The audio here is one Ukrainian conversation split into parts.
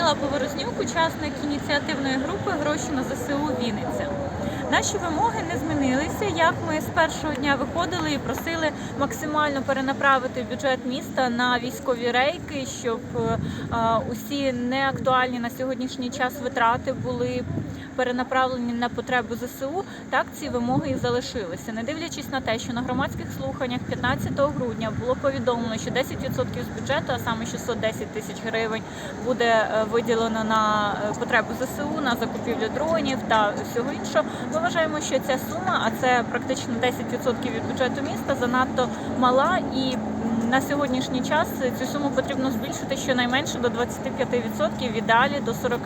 Людмила Поворознюк, учасник ініціативної групи Гроші на ЗСУ Вінниця. Наші вимоги не змінилися. Як ми з першого дня виходили і просили максимально перенаправити бюджет міста на військові рейки, щоб е, усі неактуальні на сьогоднішній час витрати були перенаправлені на потребу ЗСУ. Так ці вимоги і залишилися. Не дивлячись на те, що на громадських слуханнях 15 грудня було повідомлено, що 10% з бюджету, а саме 610 тисяч гривень, буде е, виділено на е, потребу ЗСУ, на закупівлю дронів та всього іншого. Ми вважаємо, що ця сума, а це практично 10% від бюджету міста, занадто мала і. На сьогоднішній час цю суму потрібно збільшити щонайменше до 25%, в ідеалі до 40%.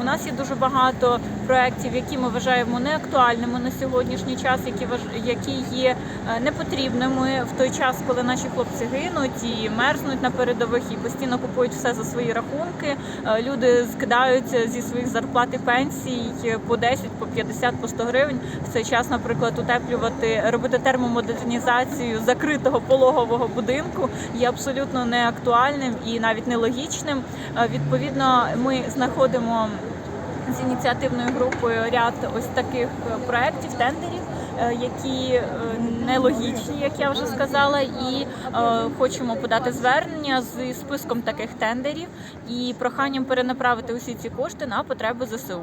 У нас є дуже багато проєктів, які ми вважаємо неактуальними на сьогоднішній час, які які є е, непотрібними в той час, коли наші хлопці гинуть і мерзнуть на передових, і постійно купують все за свої рахунки. Е, Люди скидаються зі своїх зарплат і пенсій е, по 10, по 50, по 100 гривень. В цей час, наприклад, утеплювати, робити термомодернізацію закритого пологового будинку є абсолютно неактуальним і навіть нелогічним. Відповідно, ми знаходимо з ініціативною групою ряд ось таких е, проєктів, тендерів, е, які е, нелогічні, як я вже сказала, і хочемо подати звернення з списком таких тендерів і проханням перенаправити усі ці кошти на потреби ЗСУ.